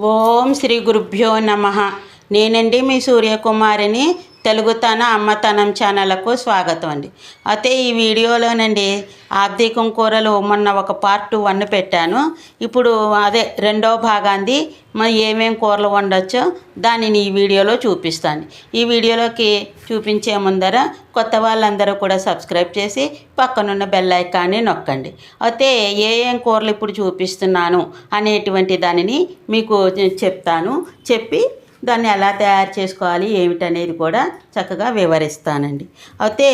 ఓం శ్రీ గురుభ్యో నమ. నేనండి మీ సూర్యకుమారిని తెలుగుతన అమ్మతనం ఛానల్కు స్వాగతం అండి. అయితే ఈ వీడియోలోనండి ఆర్థికం కూరలు మొన్న ఒక పార్ట్ వన్ పెట్టాను. ఇప్పుడు అదే రెండో భాగాంది. మరి ఏమేమి కూరలు వండొచ్చో దానిని ఈ వీడియోలో చూపిస్తాను. ఈ వీడియోలోకి చూపించే ముందర కొత్త వాళ్ళందరూ కూడా సబ్స్క్రైబ్ చేసి పక్కనున్న బెల్ ఐకాన్ని నొక్కండి. అయితే ఏ ఏం కూరలు ఇప్పుడు చూపిస్తున్నాను అనేటువంటి దానిని మీకు చెప్తాను. చెప్పి దాన్ని ఎలా తయారు చేసుకోవాలి ఏమిటనేది కూడా చక్కగా వివరిస్తానండి. అయితే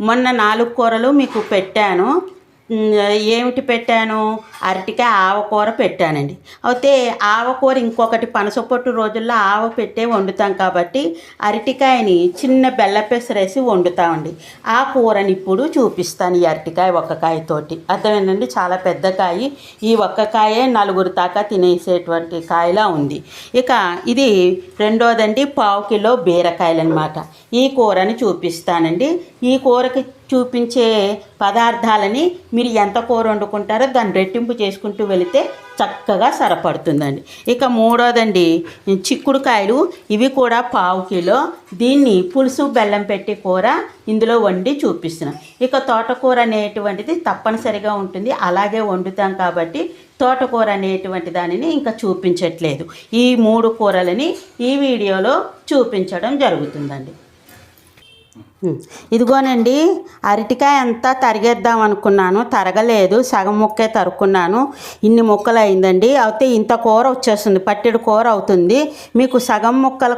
మొన్న నాలుగు కూరలు మీకు పెట్టాను. ఏమిటి పెట్టాను? అరటికాయ ఆవకూర పెట్టానండి. అయితే ఆవకూర ఇంకొకటి పనసపొట్టు రోజుల్లో ఆవ పెట్టే వండుతాం కాబట్టి అరటికాయని చిన్న బెల్ల పెసరేసి వండుతామండి. ఆ కూరని ఇప్పుడు చూపిస్తాను ఈ అరటికాయ ఒక్క కాయతోటి అర్థమేనండి చాలా పెద్ద కాయ. ఈ ఒక్క కాయే నలుగురు దాకా తినేసేటువంటి కాయలా ఉంది. ఇక ఇది రెండోదండి పావు కిలో బీరకాయలు అనమాట ఈ కూరని చూపిస్తానండి. ఈ కూరకి చూపించే పదార్థాలని మీరు ఎంత కూర వండుకుంటారో దాన్ని రెట్టింపు చేసుకుంటూ వెళితే చక్కగా సరిపడుతుందండి. ఇక మూడోదండి చిక్కుడుకాయలు ఇవి కూడా పావు కిలో. దీన్ని పులుసు బెల్లం పెట్టి కూర ఇందులో వండి చూపిస్తున్నాం. ఇక తోటకూర అనేటువంటిది తప్పనిసరిగా ఉంటుంది. అలాగే వండుతాం కాబట్టి తోటకూర అనేటువంటి దానిని ఇంకా చూపించట్లేదు. ఈ మూడు కూరలని ఈ వీడియోలో చూపించడం జరుగుతుందండి. ఇదిగోనండి అరటికాయ అంతా తరిగేద్దాం అనుకున్నాను తరగలేదు సగం ముక్కే తరుక్కున్నాను. ఇన్ని ముక్కలు అయిందండి. అయితే ఇంత కూర వచ్చేస్తుంది పట్టెడు కూర అవుతుంది. మీకు సగం ముక్కల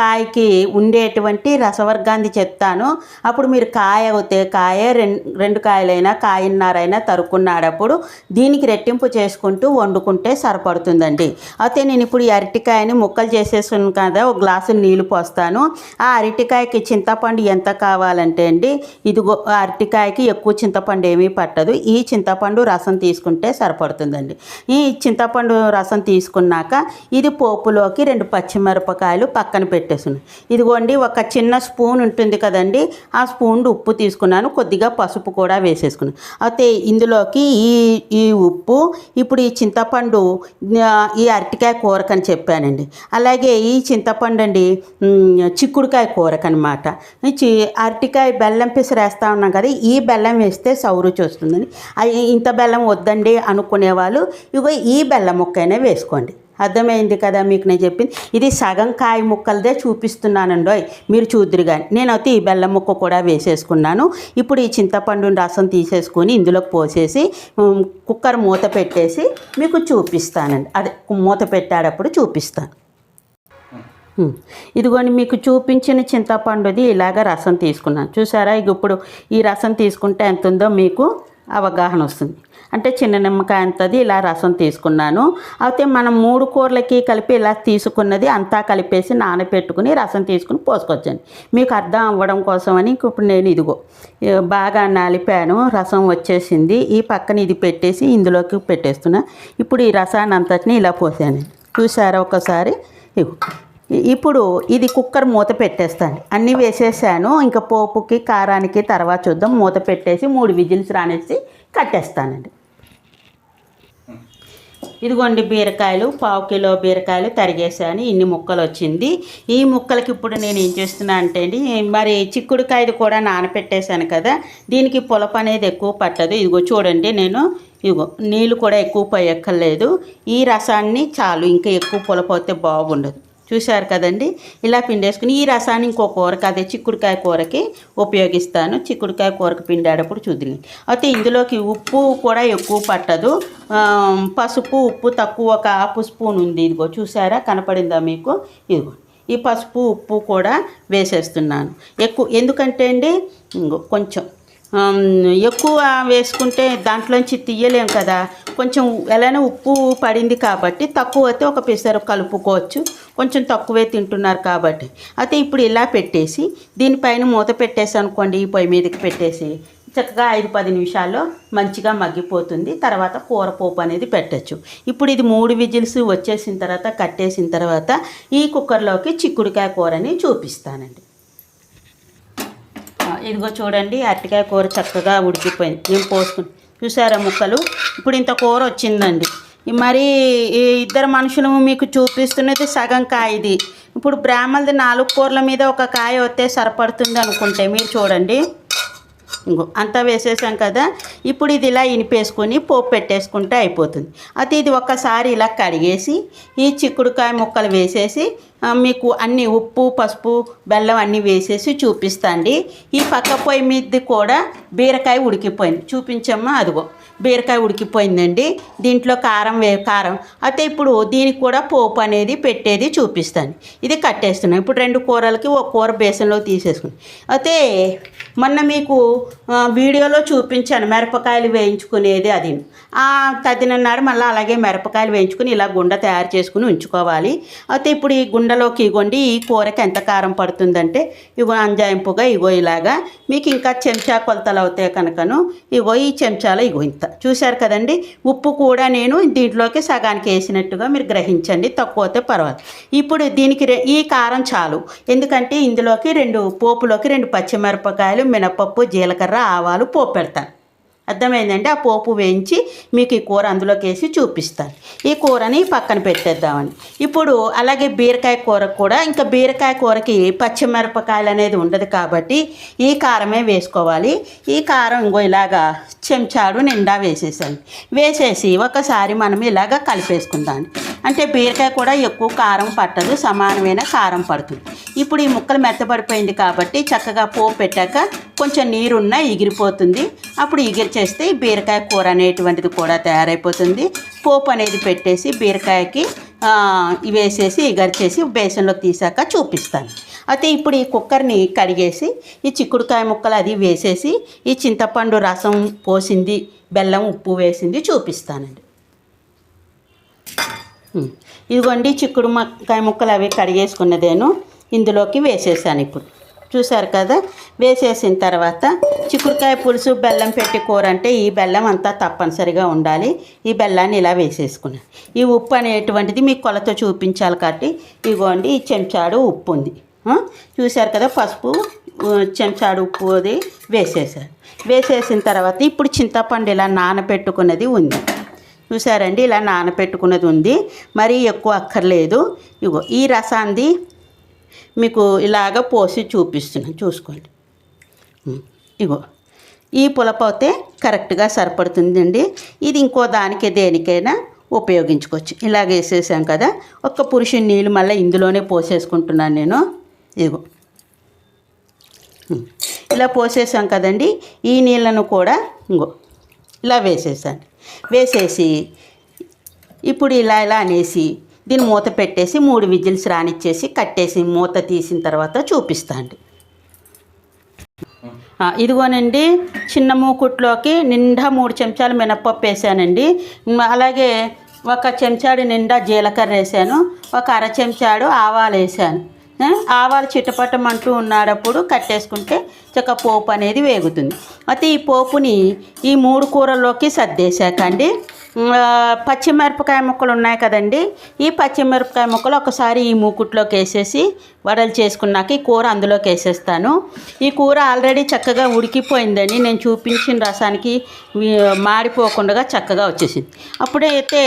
కాయకి ఉండేటువంటి రసవర్గాన్ని చెప్తాను. అప్పుడు మీరు కాయ అవుతే కాయ రెండు రెండు కాయలైనా కాయన్నారైనా తరుక్కున్నాడప్పుడు దీనికి రెట్టింపు చేసుకుంటూ వండుకుంటే సరిపడుతుందండి. అయితే నేను ఇప్పుడు ఈ అరటికాయని ముక్కలు చేసేసాను కదా ఒక గ్లాసు నీళ్ళు పోస్తాను. ఆ అరటికాయకి చింతపండు ఎంత కావాలంటే అండి ఇదిగో అరటికాయకి ఎక్కువ చింతపండు ఏమీ పట్టదు. ఈ చింతపండు రసం తీసుకుంటే సరిపడుతుందండి. ఈ చింతపండు రసం తీసుకున్నాక ఇది పోపులోకి రెండు పచ్చిమిరపకాయలు పక్కన పెట్టేస్తున్నాను ఇదిగోండి ఒక చిన్న స్పూన్ ఉంటుంది కదండి ఆ స్పూన్ ఉప్పు తీసుకున్నాను. కొద్దిగా పసుపు కూడా వేసేసుకున్నాను అయితే ఇందులోకి ఈ ఈ ఉప్పు ఇప్పుడు ఈ చింతపండు ఈ అరటికాయ కూరకని చెప్పానండి. అలాగే ఈ చింతపండు అండి చిక్కుడుకాయ కూరకనమాట. నుంచి అరటికాయ బెల్లం పిసరు ఉన్నాం కదా ఈ బెల్లం వేస్తే సౌరుచి వస్తుందని అయి ఇంత బెల్లం వద్దండి అనుకునే వాళ్ళు ఇగో ఈ బెల్లం ముక్కైనా వేసుకోండి. అర్థమైంది కదా మీకు నేను చెప్పింది? ఇది సగం కాయ ముక్కలదే చూపిస్తున్నానండోయ్ మీరు చూద్దురు కానీ నేనైతే ఈ బెల్లం ముక్క కూడా వేసేసుకున్నాను. ఇప్పుడు ఈ చింతపండు రసం తీసేసుకొని ఇందులోకి పోసేసి కుక్కర్ మూత పెట్టేసి మీకు చూపిస్తానండి. అదే మూత పెట్టేటప్పుడు చూపిస్తాను. ఇదిగోండి మీకు చూపించిన చింతపండుది ఇలాగ రసం తీసుకున్నాను. చూసారా? ఇక ఇప్పుడు ఈ రసం తీసుకుంటే ఎంత ఉందో మీకు అవగాహన వస్తుంది. అంటే చిన్న నిమ్మకాయ అంతది ఇలా రసం తీసుకున్నాను. అయితే మనం మూడు కూరలకి కలిపి ఇలా తీసుకున్నది అంతా కలిపేసి నానబెట్టుకుని రసం తీసుకుని పోసుకోవచ్చండి మీకు అర్థం అవ్వడం కోసమని అని ఇప్పుడు నేను ఇదిగో బాగా నలిపాను. రసం వచ్చేసింది. ఈ పక్కన ఇది పెట్టేసి ఇందులోకి పెట్టేస్తున్నా. ఇప్పుడు ఈ రసాన్ని అంతటిని ఇలా పోసాను చూసారా ఒకసారి? ఇగో. ఇప్పుడు ఇది కుక్కర్ మూత పెట్టేస్తాను. అన్నీ వేసేసాను. ఇంకా పోపుకి కారానికి తర్వాత చూద్దాం. మూత పెట్టేసి మూడు విజిల్స్ రానేసి కట్టేస్తానండి. ఇదిగోండి బీరకాయలు పావు కిలో బీరకాయలు తరిగేసాను ఇన్ని ముక్కలు వచ్చింది ఈ ముక్కలకి ఇప్పుడు నేను ఏం చేస్తున్నా అంటే అండి మరి చిక్కుడుకాయది కూడా నానపెట్టేశాను కదా. దీనికి పులప అనేది ఎక్కువ పట్టదు. ఇదిగో చూడండి నేను. ఇదిగో నీళ్ళు కూడా ఎక్కువ పోయక్కర్లేదు. ఈ రసాన్ని చాలు. ఇంకా ఎక్కువ పులప బాగుండదు. చూశారు కదండి? ఇలా పిండేసుకుని ఈ రసాన్ని ఇంకో కూరకి అదే చిక్కుడుకాయ కూరకి ఉపయోగిస్తాను. చిక్కుడుకాయ కూరకి పిండేటప్పుడు చూద్దాం అయితే ఇందులోకి ఉప్పు కూడా ఎక్కువ పట్టదు. పసుపు ఉప్పు తక్కువ ఒక హాఫ్ స్పూన్ ఉంది. ఇదిగో చూసారా కనపడిందా మీకు? ఇదిగో. ఈ పసుపు ఉప్పు కూడా వేసేస్తున్నాను. ఎక్కువ ఎందుకంటే అండి ఇంగో కొంచెం ఎక్కువ వేసుకుంటే దాంట్లోంచి తీయలేం కదా. కొంచెం ఎలానే ఉప్పు పడింది కాబట్టి తక్కువ అయితే ఒక పెసరు కలుపుకోవచ్చు. కొంచెం తక్కువే తింటున్నారు కాబట్టి. అయితే ఇప్పుడు ఇలా పెట్టేసి దీనిపైన మూత పెట్టేసి అనుకోండి ఈ పొయ్యి మీదకి పెట్టేసి. చక్కగా ఐదు పది నిమిషాల్లో మంచిగా మగ్గిపోతుంది. తర్వాత కూర పోపు అనేది పెట్టచ్చు. ఇప్పుడు ఇది మూడు విజిల్స్ వచ్చేసిన తర్వాత కట్టేసిన తర్వాత ఈ కుక్కర్లోకి చిక్కుడుకాయ కూరని చూపిస్తానండి. ఇదిగో చూడండి అరటికాయ కూర చక్కగా ఉడికిపోయింది. నేను పోసుకుని? చూసారా ముక్కలు? ఇప్పుడు ఇంత కూర వచ్చిందండి. మరి ఈ ఇద్దరు మనుషులు మీకు చూపిస్తున్నది సగం కాయది ఇప్పుడు బ్రాహ్మణది నాలుగు కూరల మీద ఒక కాయ వస్తే సరిపడుతుంది అనుకుంటే మీరు చూడండి. ఇంకో అంతా వేసేసాం కదా ఇప్పుడు ఇది ఇలా ఇనిపేసుకొని పోపు పెట్టేసుకుంటే అయిపోతుంది. అయితే ఇది ఒక్కసారి ఇలా కడిగేసి ఈ చిక్కుడుకాయ ముక్కలు వేసేసి మీకు అన్ని ఉప్పు పసుపు బెల్లం అన్నీ వేసేసి చూపిస్తాండి. ఈ పక్క పొయ్యి మీద కూడా బీరకాయ ఉడికిపోయింది. చూపించమ్మా అదిగో. బీరకాయ ఉడికిపోయిందండి. దీంట్లో కారం వే కారం. అయితే ఇప్పుడు దీనికి కూడా పోపు అనేది పెట్టేది చూపిస్తాను. ఇది కట్టేస్తున్నాను. ఇప్పుడు రెండు కూరలకి ఒక కూర బేసన్లో తీసేసుకుని అయితే మొన్న మీకు వీడియోలో చూపించాను. మిరపకాయలు వేయించుకునేది అది. ఆ తదినన్నాడు మళ్ళీ అలాగే మిరపకాయలు వేయించుకుని ఇలా గుండ తయారు చేసుకుని ఉంచుకోవాలి. అయితే ఇప్పుడు ఈ గుండెలోకి ఇగోండి. ఈ కూరకి ఎంత కారం పడుతుందంటే ఇగో అంజాయింపుగా ఇగో ఇలాగా. మీకు ఇంకా చెంచా కొలతలు అవుతాయి కనుకను ఇగో ఈ చెంచాలో ఇగో ఇంత. చూశారు కదండి? ఉప్పు కూడా నేను దీంట్లోకి సగానికి వేసినట్టుగా మీరు గ్రహించండి. తక్కువ అయితే పర్వాలేదు. ఇప్పుడు దీనికి ఈ కారం చాలు. ఎందుకంటే ఇందులోకి రెండు పోపులోకి రెండు పచ్చిమిరపకాయలు మినపప్పు జీలకర్ర ఆవాలు పోపు పెడతాను అర్థమైందండి? ఆ పోపు వేయించి మీకు ఈ కూర అందులోకి వేసి చూపిస్తాను. ఈ కూరని పక్కన పెట్టేద్దామని ఇప్పుడు అలాగే బీరకాయ కూర కూడా ఇంకా బీరకాయ కూరకి పచ్చిమిరపకాయలు అనేది ఉండదు కాబట్టి ఈ కారమే వేసుకోవాలి. ఈ కారం ఇంకో ఇలాగా చెంచాడు నిండా వేసేసాను వేసేసి ఒకసారి మనం ఇలాగ కలిపేసుకుందాం అంటే బీరకాయ కూడా ఎక్కువ కారం పట్టదు సమానమైన కారం పడుతుంది. ఇప్పుడు ఈ ముక్కలు మెత్తబడిపోయింది కాబట్టి చక్కగా పోపు పెట్టాక కొంచెం నీరున్నా ఎగిరిపోతుంది. అప్పుడు ఎగిరి చేస్తే బీరకాయ కూర అనేటువంటిది కూడా తయారైపోతుంది. పోపు అనేది పెట్టేసి బీరకాయకి వేసేసి ఎగరిచేసి బేసన్లోకి తీసాక చూపిస్తాను. అయితే ఇప్పుడు ఈ కుక్కర్ని కడిగేసి ఈ చిక్కుడుకాయ ముక్కలు అది వేసేసి ఈ చింతపండు రసం పోసింది బెల్లం ఉప్పు వేసింది చూపిస్తానండి. ఇదిగోండి చిక్కుడు మక్కాయ ముక్కలు అవి కడిగేసుకున్నదేను. ఇందులోకి వేసేసాను ఇప్పుడు. చూశారు కదా? వేసేసిన తర్వాత చిక్కుడుకాయ పులుసు బెల్లం పెట్టి కూర అంటే ఈ బెల్లం అంతా తప్పనిసరిగా ఉండాలి. ఈ బెల్లాన్ని ఇలా వేసేసుకున్నాను ఈ ఉప్పు అనేటువంటిది మీకు కొలత చూపించాలి కాబట్టి ఇదిగోండి ఈ చెంచాడు ఉప్పు ఉంది. చూశారు కదా పసుపు చెంచాడు ఉప్పు అది వేసేసారు వేసేసిన తర్వాత ఇప్పుడు చింతపండు ఇలా నానబెట్టుకున్నది ఉంది. చూసారండి ఇలా నానబెట్టుకున్నది ఉంది. మరీ ఎక్కువ అక్కర్లేదు. ఇగో ఈ రసాన్ని మీకు ఇలాగ పోసి చూపిస్తున్నాను చూసుకోండి. ఇగో. ఈ పులప కరెక్ట్గా సరిపడుతుందండి. ఇది ఇంకో దానికి దేనికైనా ఉపయోగించుకోవచ్చు. ఇలాగ వేసేసాం కదా ఒక్క పురుషుని నీళ్ళు మళ్ళీ ఇందులోనే పోసేసుకుంటున్నాను నేను. ఇగో. ఇలా పోసేసాం కదండి ఈ నీళ్ళను కూడా ఇంకో ఇలా వేసేసాను. వేసేసి ఇప్పుడు ఇలా ఇలా అనేసి దీన్ని మూత పెట్టేసి మూడు విజిల్స్ రానిచ్చేసి కట్టేసి మూత తీసిన తర్వాత చూపిస్తాండి ఇదిగోనండి చిన్న మూకుట్లోకి నిండా మూడు చెంచాలు మినప్పప్పు వేసానండి. అలాగే ఒక చెంచాడు నిండా జీలకర్ర వేసాను ఒక అర చెంచాడు ఆవాలు వేసాను. ఆవాలు చిట్టపట్టం చిటపటమంటూ ఉన్నాడప్పుడు కట్టేసుకుంటే చక్క పోపు అనేది వేగుతుంది. అయితే ఈ పోపుని ఈ మూడు కూరల్లోకి సర్దేశాకండి పచ్చిమిరపకాయ ముక్కలు ఉన్నాయి కదండి. ఈ పచ్చిమిరపకాయ ముక్కలు ఒకసారి ఈ మూకుట్లోకి వేసేసి వడలు చేసుకున్నాక ఈ కూర అందులోకి వేసేస్తాను. ఈ కూర ఆల్రెడీ చక్కగా ఉడికిపోయిందని నేను చూపించిన రసానికి మాడిపోకుండా చక్కగా వచ్చేసింది. అప్పుడైతే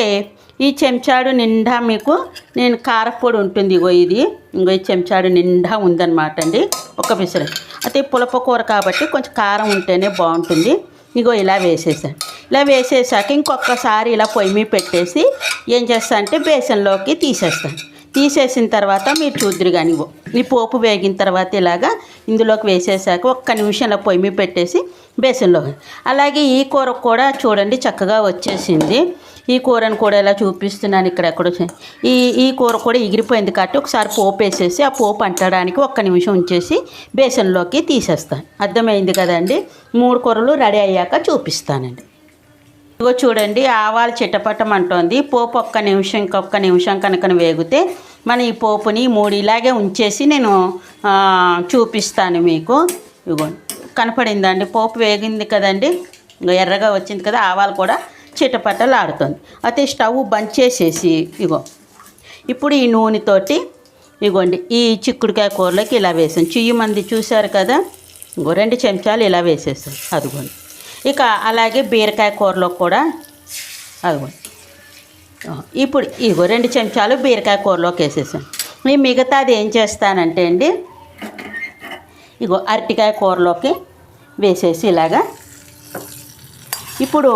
ఈ చెంచాడు నిండా మీకు నేను కారపొడి ఉంటుంది ఇగో ఇది. ఇంకో ఈ చెంచాడు నిండా ఉందన్నమాట అండి. ఒక పిసరే అయితే పులప కూర కాబట్టి కొంచెం కారం ఉంటేనే బాగుంటుంది. ఇగో ఇలా వేసేసాను ఇలా వేసేసాక ఇంకొకసారి ఇలా పొయ్యి మీద పెట్టేసి ఏం చేస్తా అంటే బేసన్లోకి తీసేస్తాను తీసేసిన తర్వాత మీరు చూద్దరు కానీ ఈ పోపు వేగిన తర్వాత ఇలాగా ఇందులోకి వేసేసాక ఒక్క నిమిషంలో పొయ్యి మీద పెట్టేసి బేసన్లో అలాగే ఈ కూర కూడా చూడండి చక్కగా వచ్చేసింది. ఈ కూరను కూడా ఇలా చూపిస్తున్నాను ఇక్కడ ఎక్కడ. ఈ ఈ కూర కూడా ఎగిరిపోయింది కాబట్టి ఒకసారి పోపు వేసేసి ఆ పోపు అంటడానికి ఒక్క నిమిషం ఉంచేసి బేసన్లోకి తీసేస్తాను. అర్థమైంది కదండి? మూడు కూరలు రెడీ అయ్యాక చూపిస్తానండి. ఇదిగో చూడండి ఆవాలు చిట్టపట్టం అంటోంది. పోపు ఒక్క నిమిషం ఇంకొక నిమిషం కనుక వేగితే మన ఈ పోపుని మూడు ఇలాగే ఉంచేసి నేను చూపిస్తాను మీకు. ఇగోండి కనపడిందండి పోపు వేగింది కదండి? ఎర్రగా వచ్చింది కదా ఆవాలు కూడా చిటపటలు ఆడుతుంది అయితే స్టవ్ బంద్ చేసేసి ఇగో ఇప్పుడు ఈ నూనెతోటి ఇగోండి ఈ చిక్కుడుకాయ కూరలోకి ఇలా వేసాను. చెయ్యి మంది చూశారు కదా? ఇంకో రెండు చెంచాలు ఇలా వేసేసాను. అదిగోండి. ఇక అలాగే బీరకాయ కూరలో కూడా అదిగోండి. ఇప్పుడు ఇగో రెండు చెంచాలు బీరకాయ కూరలోకి వేసేసాను ఈ మిగతాది ఏం చేస్తానంటే అండి ఇగో అరటికాయ కూరలోకి వేసేసి ఇలాగా ఇప్పుడు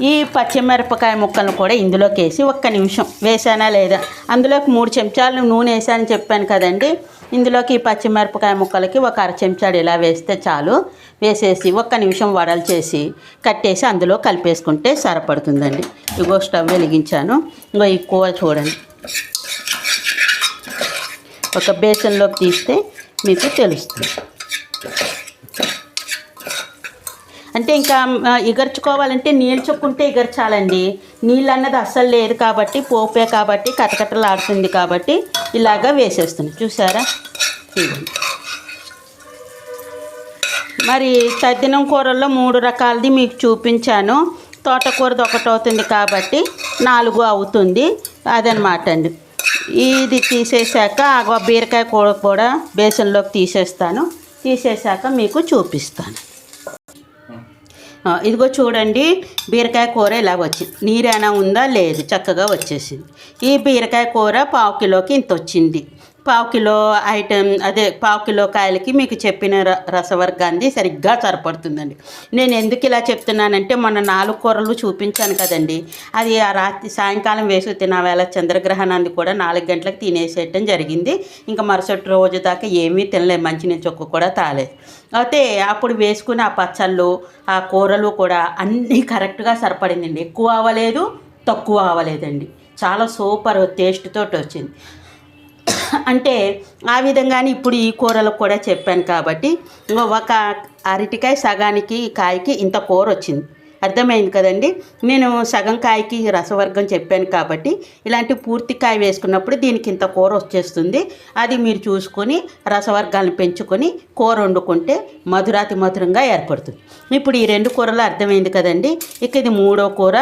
ఈ పచ్చిమిరపకాయ ముక్కలను కూడా ఇందులోకి వేసి ఒక్క నిమిషం వేసానా లేదా? అందులోకి మూడు చెంచాలు నూనె వేసానని చెప్పాను కదండి. ఇందులోకి ఈ పచ్చిమిరపకాయ ముక్కలకి ఒక అర చెంచాడు ఇలా వేస్తే చాలు. వేసేసి ఒక్క నిమిషం వడలు చేసి కట్టేసి అందులో కలిపేసుకుంటే సరిపడుతుందండి. ఇగో స్టవ్ వెలిగించాను. ఇంకో ఈ కూర చూడండి. ఒక బేసన్లోకి తీస్తే మీకు తెలుస్తుంది. అంటే ఇంకా ఇగర్చుకోవాలంటే నీళ్ళు చొక్కుంటే ఇగర్చాలండి. నీళ్ళు అన్నది అస్సలు లేదు కాబట్టి పోపే కాబట్టి కటకటలాడుతుంది కాబట్టి ఇలాగా వేసేస్తుంది. చూసారా? మరి తద్దినం కూరల్లో మూడు రకాలది మీకు చూపించాను. తోటకూరది ఒకటి అవుతుంది కాబట్టి నాలుగు అవుతుంది. అదనమాట అండి. ఇది తీసేశాక బీరకాయ కూర కూడా బేసన్లోకి తీసేస్తాను. తీసేశాక మీకు చూపిస్తాను. ఇదిగో చూడండి బీరకాయ కూర ఇలా వచ్చింది. నీరేనా ఉందా? లేదు చక్కగా వచ్చేసింది. ఈ బీరకాయ కూర పావు కిలోకి ఇంత వచ్చింది. పావు కిలో ఐటెం అదే పావు కిలో కాయలకి మీకు చెప్పిన రసవర్గాన్ని సరిగ్గా సరిపడుతుందండి. నేను ఎందుకు ఇలా చెప్తున్నానంటే మొన్న నాలుగు కూరలు చూపించాను కదండి. అది ఆ రాత్రి సాయంకాలం వేసి తినవేళ చంద్రగ్రహణాన్ని కూడా నాలుగు గంటలకు తినేసేయటం జరిగింది. ఇంకా మరుసటి రోజు దాకా ఏమీ తినలేదు మంచినీ చొక్కు కూడా తాలేదు. అయితే అప్పుడు వేసుకున్న ఆ పచ్చళ్ళు ఆ కూరలు కూడా అన్నీ కరెక్ట్గా సరిపడిందండి. ఎక్కువ అవ్వలేదు తక్కువ అవ్వలేదండి. చాలా సూపర్ టేస్ట్ తోటి వచ్చింది. అంటే ఆ విధంగానే ఇప్పుడు ఈ కూరలకు కూడా చెప్పాను కాబట్టి ఇంకో ఒక అరటికాయ సగానికి కాయకి ఇంత కూర వచ్చింది. అర్థమైంది కదండి? నేను సగం కాయకి రసవర్గం చెప్పాను కాబట్టి ఇలాంటి పూర్తి కాయ వేసుకున్నప్పుడు దీనికి ఇంత కూర వచ్చేస్తుంది. అది మీరు చూసుకొని రసవర్గాలను పెంచుకొని కూర వండుకుంటే మధురాతి మధురంగా ఏర్పడుతుంది. ఇప్పుడు ఈ రెండు కూరలు అర్థమైంది కదండి? ఇక ఇది మూడో కూర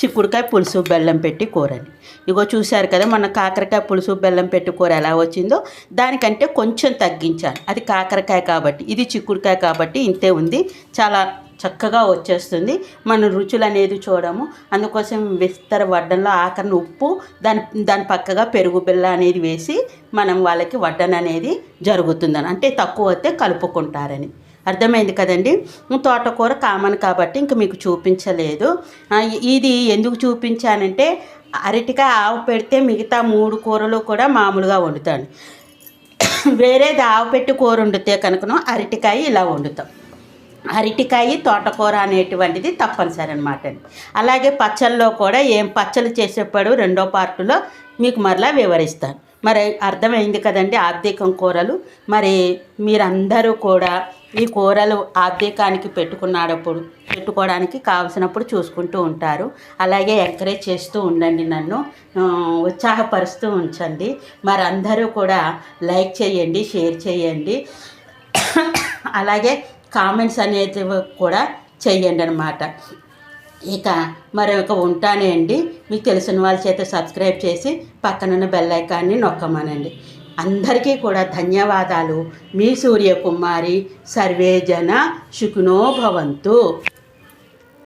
చిక్కుడుకాయ పులుసు బెల్లం పెట్టి కూర అండి. ఇగో చూశారు కదా మన కాకరకాయ పులుసు బెల్లం పెట్టి కూర ఎలా వచ్చిందో? దానికంటే కొంచెం తగ్గించాను అది కాకరకాయ కాబట్టి ఇది చిక్కుడుకాయ కాబట్టి ఇంతే ఉంది. చాలా చక్కగా వచ్చేస్తుంది. మనం రుచులు అనేది చూడము. అందుకోసం విస్తర వడ్డంలో ఆఖరిని ఉప్పు దాని దాని పక్కగా పెరుగు బిల్ల అనేది వేసి మనం వాళ్ళకి వడ్డన అనేది జరుగుతుందని. అంటే తక్కువ అయితే కలుపుకుంటారని. అర్థమైంది కదండి? తోటకూర కామన్ కాబట్టి ఇంక మీకు చూపించలేదు. ఇది ఎందుకు చూపించానంటే అరటికాయ ఆవు పెడితే మిగతా మూడు కూరలు కూడా మామూలుగా వండుతాను. వేరేది ఆవు పెట్టి కూర వండితే కనుకను అరటికాయ ఇలా వండుతాం. అరటికాయ తోటకూర అనేటువంటిది తప్పనిసరి అనమాట అండి అలాగే పచ్చళ్ళలో కూడా ఏం పచ్చళ్ళు చేసేప్పుడు రెండో పార్టులో మీకు మరలా వివరిస్తాను. మరి అర్థమైంది కదండి ఆర్థికం కూరలు. మరి మీరందరూ కూడా ఈ కూరలు ఆర్థికానికి పెట్టుకున్నప్పుడు పెట్టుకోవడానికి కావలసినప్పుడు చూసుకుంటూ ఉంటారు. అలాగే ఎంకరేజ్ చేస్తూ ఉండండి నన్ను. ఉత్సాహపరుస్తూ ఉంచండి. మరి అందరూ కూడా లైక్ చేయండి షేర్ చేయండి. అలాగే కామెంట్స్ అనేది కూడా చెయ్యండి అనమాట ఇక మరి ఉంటానే అండి. మీకు తెలిసిన వాళ్ళ చేత సబ్స్క్రైబ్ చేసి పక్కనున్న బెల్ ఐకాన్ని నొక్కమనండి. అందరికీ కూడా ధన్యవాదాలు. మీ సూర్యకుమారి సర్వేజన జన భవంతు.